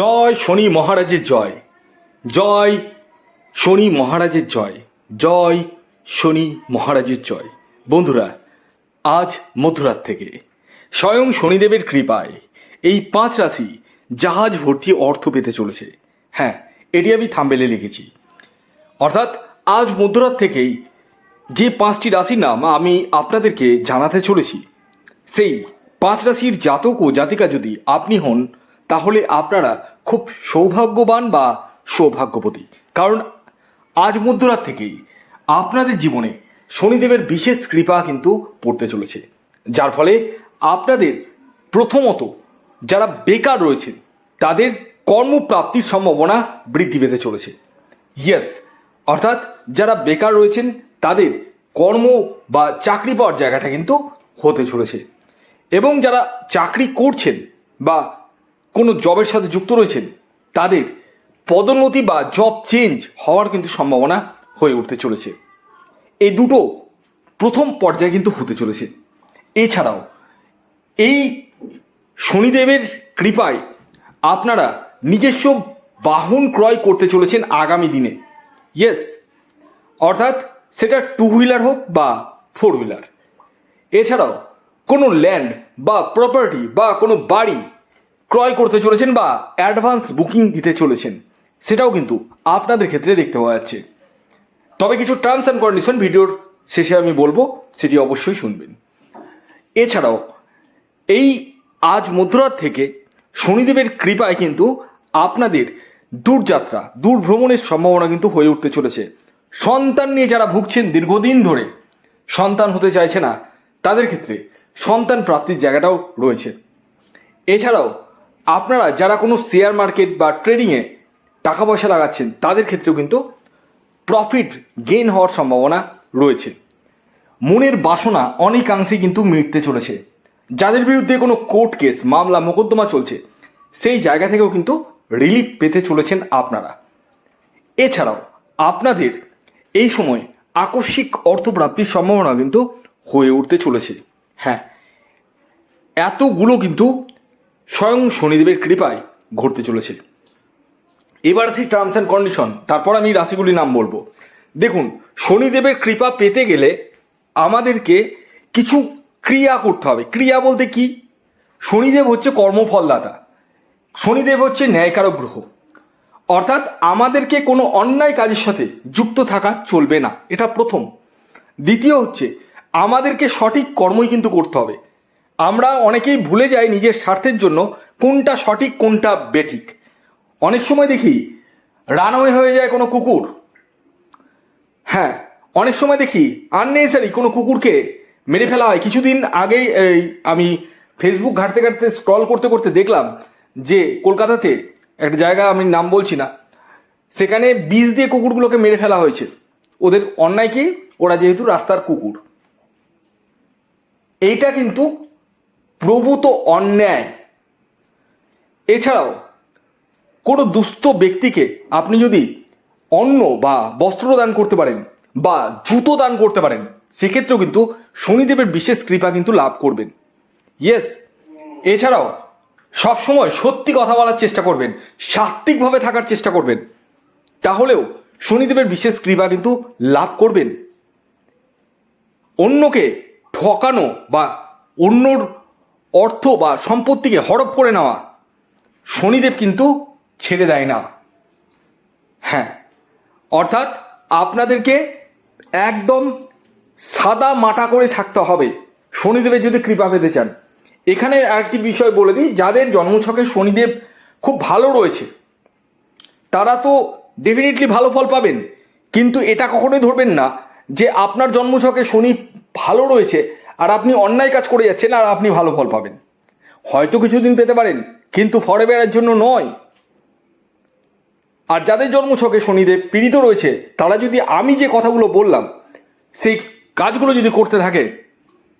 জয় শনি মহারাজের জয়। জয় শনি মহারাজের জয়। জয় শনি মহারাজের জয়। বন্ধুরা, আজ মধ্যরাত থেকে স্বয়ং শনিদেবের কৃপায় এই পাঁচ রাশি জাহাজ ভর্তি অর্থ পেতে চলেছে। হ্যাঁ এটি আমি থাম্বেলে লিখেছি। অর্থাৎ আজ মধ্যরাত থেকেই যে পাঁচটি রাশির নাম আমি আপনাদেরকে জানাতে চলেছি, সেই পাঁচ রাশির জাতক ও জাতিকা যদি আপনি হন, তাহলে আপনারা খুব সৌভাগ্যবান বা সৌভাগ্যবতী। কারণ আজ মধ্যরাত থেকেই আপনাদের জীবনে শনিদেবের বিশেষ কৃপা কিন্তু পড়তে চলেছে। যার ফলে আপনাদের প্রথমত যারা বেকার রয়েছেন, তাদের কর্মপ্রাপ্তির সম্ভাবনা বৃদ্ধি পেতে চলেছে। ইয়েস অর্থাৎ যারা বেকার রয়েছেন, তাদের কর্ম বা চাকরি পাওয়ার জায়গাটা কিন্তু হতে চলেছে। এবং যারা চাকরি করছেন বা কোনো জবের সাথে যুক্ত রয়েছেন, তাদের পদোন্নতি বা জব চেঞ্জ হওয়ার কিন্তু সম্ভাবনা হয়ে উঠতে চলেছে। এই দুটো প্রথম পর্যায়ে কিন্তু হতে চলেছে। এছাড়াও, এই শনিদেবের কৃপায় আপনারা নিজস্ব বাহন ক্রয় করতে চলেছেন আগামী দিনে। ইয়েস অর্থাৎ সেটা টু হুইলার হোক বা ফোর হুইলার এছাড়াও কোনো ল্যান্ড বা প্রপার্টি বা কোনো বাড়ি ক্রয় করতে চলেছেন বা অ্যাডভান্স বুকিং দিতে চলেছেন, সেটাও কিন্তু আপনাদের ক্ষেত্রে দেখতে পাওয়া যাচ্ছে। তবে কিছু টার্মস অ্যান্ড কন্ডিশন ভিডিওর শেষে আমি বলব, সেটি অবশ্যই শুনবেন। এছাড়াও, এই আজ মধ্যরাত থেকে শনিদেবের কৃপায় কিন্তু আপনাদের দূরযাত্রা দূর ভ্রমণের সম্ভাবনা কিন্তু হয়ে উঠতে চলেছে। সন্তান নিয়ে যারা ভুগছেন দীর্ঘদিন ধরে, সন্তান হতে চাইছে না, তাদের ক্ষেত্রে সন্তান প্রাপ্তির জায়গাটাও রয়েছে। এছাড়াও আপনারা যারা কোনো শেয়ার মার্কেট বা ট্রেডিংয়ে টাকা পয়সা লাগাচ্ছেন, তাদের ক্ষেত্রেও কিন্তু প্রফিট গেইন হওয়ার সম্ভাবনা রয়েছে। মনের বাসনা অনেকাংশেই কিন্তু মিটতে চলেছে। যাদের বিরুদ্ধে কোনো কোর্ট কেস মামলা, মোকদ্দমা চলছে, সেই জায়গা থেকেও কিন্তু রিলিফ পেতে চলেছেন আপনারা। এছাড়াও আপনাদের এই সময় আকস্মিক অর্থপ্রাপ্তির সম্ভাবনা কিন্তু হয়ে উঠতে চলেছে। হ্যাঁ এতগুলো কিন্তু স্বয়ং শনিদেবের কৃপায় ঘটতে চলেছে। এবার আসি টার্মস অ্যান্ড কন্ডিশন তারপর আমি রাশিগুলির নাম বলব। দেখুন, শনিদেবের কৃপা পেতে গেলে আমাদেরকে কিছু ক্রিয়া করতে হবে। ক্রিয়া বলতে কি? শনিদেব হচ্ছে কর্মফলদাতা। শনিদেব হচ্ছে ন্যায়কারক গ্রহ। অর্থাৎ আমাদেরকে কোনো অন্যায় কাজের সাথে যুক্ত থাকা চলবে না। এটা প্রথম। দ্বিতীয় হচ্ছে, আমাদেরকে সঠিক কর্মই কিন্তু করতে হবে। আমরা অনেকেই ভুলে যাই নিজের স্বার্থের জন্য কোনটা সঠিক, কোনটা বেঠিক। অনেক সময় দেখি, রানওয়ে হয়ে যায় কোনো কুকুর। হ্যাঁ অনেক সময় দেখি আননেসারি কোনো কুকুরকে মেরে ফেলা হয়। কিছুদিন আগেই এই আমি ফেসবুক ঘাঁটতে ঘাঁটতে স্ক্রল করতে করতে দেখলাম যে কলকাতাতে একটা জায়গা আমি নাম বলছি না, সেখানে বিষ দিয়ে কুকুরগুলোকে মেরে ফেলা হয়েছে। ওদের অন্যায় কি? ওরা যেহেতু রাস্তার কুকুর। এইটা কিন্তু প্রভূত অন্যায়। এছাড়াও, কোনো দুস্থ ব্যক্তিকে আপনি যদি অন্ন বা বস্ত্র দান করতে পারেন বা জুতো দান করতে পারেন, সেক্ষেত্রেও কিন্তু শনিদেবের বিশেষ কৃপা কিন্তু লাভ করবেন। ইয়েস এছাড়াও সবসময় সত্যি কথা বলার চেষ্টা করবেন, সাত্ত্বিকভাবে থাকার চেষ্টা করবেন। তাহলেও শনিদেবের বিশেষ কৃপা কিন্তু লাভ করবেন। অন্যকে ঠকানো বা অন্যর অর্থ বা সম্পত্তিকে হড়প করে নেওয়া। শনিদেব কিন্তু ছেড়ে দেয় না। হ্যাঁ অর্থাৎ আপনাদেরকে একদম সাদা মাটা করে থাকতে হবে। শনিদেবের যদি কৃপা পেতে চান। এখানে আরেকটি বিষয় বলে দিই, যাদের জন্মছকে শনিদেব খুব ভালো রয়েছে, তারা তো ডেফিনেটলি ভালো ফল পাবেন। কিন্তু এটা কখনোই ধরবেন না যে আপনার জন্মছকে শনি ভালো রয়েছে। আর আপনি অন্যায় কাজ করে যাচ্ছেন আর আপনি ভালো ফল পাবেন। হয়তো কিছুদিন পেতে পারেন, কিন্তু ফরে বেড়ার জন্য নয়। আর যাদের জন্মছকে শনিদেব পীড়িত রয়েছে, তারা যদি আমি যে কথাগুলো বললাম, সেই কাজগুলো যদি করতে থাকে,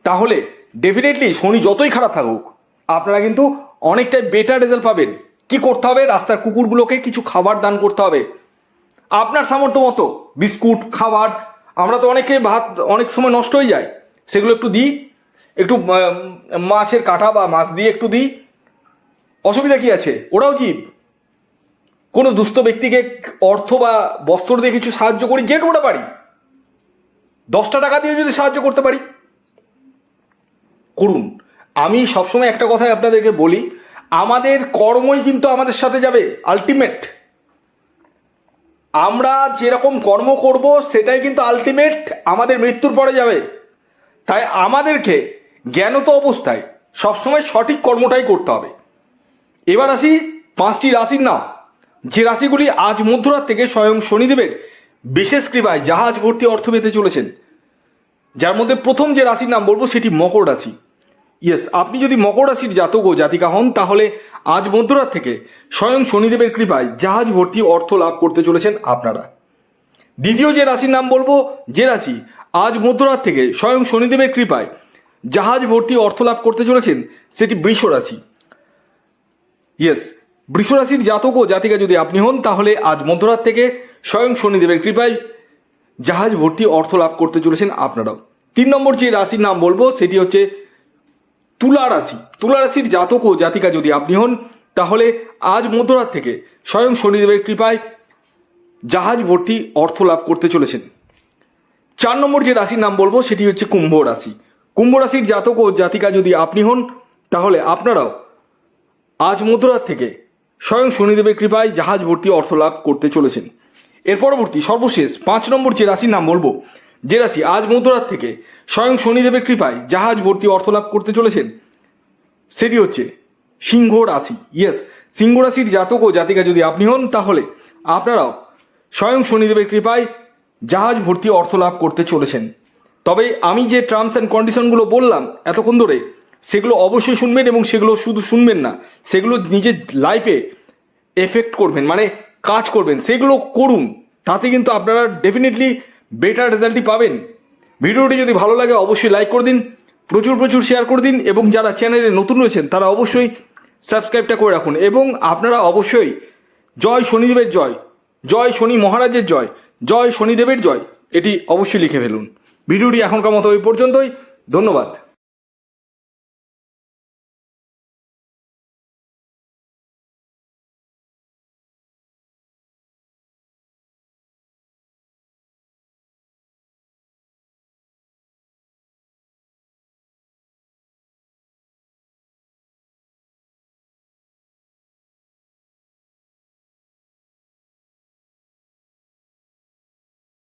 তাহলে ডেফিনেটলি শনি যতই খারাপ থাকুক, আপনারা কিন্তু অনেকটাই বেটার রেজাল্ট পাবেন। কি করতে হবে? রাস্তার কুকুরগুলোকে কিছু খাবার দান করতে হবে। আপনার সামর্থ্য মতো বিস্কুট, খাবার, আমরা তো অনেকে ভাত অনেক সময় নষ্ট হয়ে যায়। সেগুলো একটু দিই। একটু মাছের কাঁটা বা মাছ দিয়ে একটু দিই। অসুবিধা কি আছে? ওরাও জীব কোনো দুস্থ ব্যক্তিকে অর্থ বা বস্ত্র দিয়ে কিছু সাহায্য করি? যেটুকুটা পারি। দশটা টাকা দিয়ে যদি সাহায্য করতে পারি। করুন। আমি সবসময় একটা কথাই আপনাদেরকে বলি, আমাদের কর্মই কিন্তু আমাদের সাথে যাবে আলটিমেট আমরা যেরকম কর্ম করব, সেটাই কিন্তু আলটিমেট আমাদের মৃত্যুর পরে যাবে। তাই আমাদেরকে জ্ঞানত অবস্থায় সবসময় সঠিক কর্মটাই করতে হবে। এবার আসি পাঁচটি রাশির নাম। যে রাশিগুলি আজ মধ্যরাত থেকে স্বয়ং শনিদেবের বিশেষ কৃপায় জাহাজ ভর্তি অর্থ পেতে চলেছেন, যার মধ্যে প্রথম যে রাশির নাম বলব সেটি মকর রাশি। ইয়েস, আপনি যদি মকর রাশির জাতক ও জাতিকা হন, তাহলে আজ মধ্যরাত থেকে স্বয়ং শনিদেবের কৃপায় জাহাজ ভর্তি অর্থ লাভ করতে চলেছেন আপনারা। দ্বিতীয় যে রাশির নাম বলব, যে রাশি আজ মধ্যরাত থেকে স্বয়ং শনিদেবের কৃপায় জাহাজ ভর্তি অর্থ লাভ করতে চলেছেন সেটি বৃষ রাশি ইয়েস বৃষ রাশির জাতক ও জাতিকা যদি আপনি হন, তাহলে আজ মধ্যরাত থেকে স্বয়ং শনিদেবের কৃপায় জাহাজ ভর্তি অর্থ লাভ করতে চলেছেন আপনারাও। তিন নম্বর যে রাশির নাম বলব, সেটি হচ্ছে তুলা রাশি। তুলা রাশির জাতক ও জাতিকা যদি আপনি হন, তাহলে আজ মধ্যরাত থেকে স্বয়ং শনিদেবের কৃপায় জাহাজ ভর্তি অর্থ লাভ করতে চলেছেন। চার নম্বর যে রাশির নাম বলব, সেটি হচ্ছে কুম্ভ রাশি। কুম্ভ রাশির জাতক ও জাতিকা যদি আপনি হন, তাহলে আপনারাও আজ মধ্যরাত থেকে স্বয়ং শনিদেবের কৃপায় জাহাজ ভর্তি অর্থ লাভ করতে চলেছেন। এর পরবর্তী, সর্বশেষ পাঁচ নম্বর যে রাশির নাম বলব, যে রাশি আজ মধ্যরাত থেকে স্বয়ং শনিদেবের কৃপায় জাহাজ ভর্তি অর্থ লাভ করতে চলেছেন, সেটি হচ্ছে সিংহ রাশি। ইয়েস সিংহ রাশির জাতক ও জাতিকা যদি আপনি হন, তাহলে আপনারাও স্বয়ং শনিদেবের কৃপায় জাহাজ ভর্তি অর্থ লাভ করতে চলেছেন। তবে আমি যে টার্মস অ্যান্ড কন্ডিশনগুলো বললাম এতক্ষণ ধরে, সেগুলো অবশ্যই শুনবেন এবং সেগুলো শুধু শুনবেন না, সেগুলো নিজের লাইফে এফেক্ট করবেন মানে কাজ করবেন, সেগুলো করুন। তাতে কিন্তু আপনারা ডেফিনেটলি বেটার রেজাল্টই পাবেন। ভিডিওটি যদি ভালো লাগে অবশ্যই লাইক করে দিন, প্রচুর প্রচুর শেয়ার করে দিন এবং যারা চ্যানেলে নতুন রয়েছেন, তারা অবশ্যই সাবস্ক্রাইবটা করে রাখুন এবং আপনারা অবশ্যই জয় শনিদেবের জয় জয় শনি মহারাজের জয়। জয় শনিদেবের জয় এটি অবশ্যই লিখে ফেলুন। ভিডিওটি এখনকার মতো ওই পর্যন্তই ধন্যবাদ।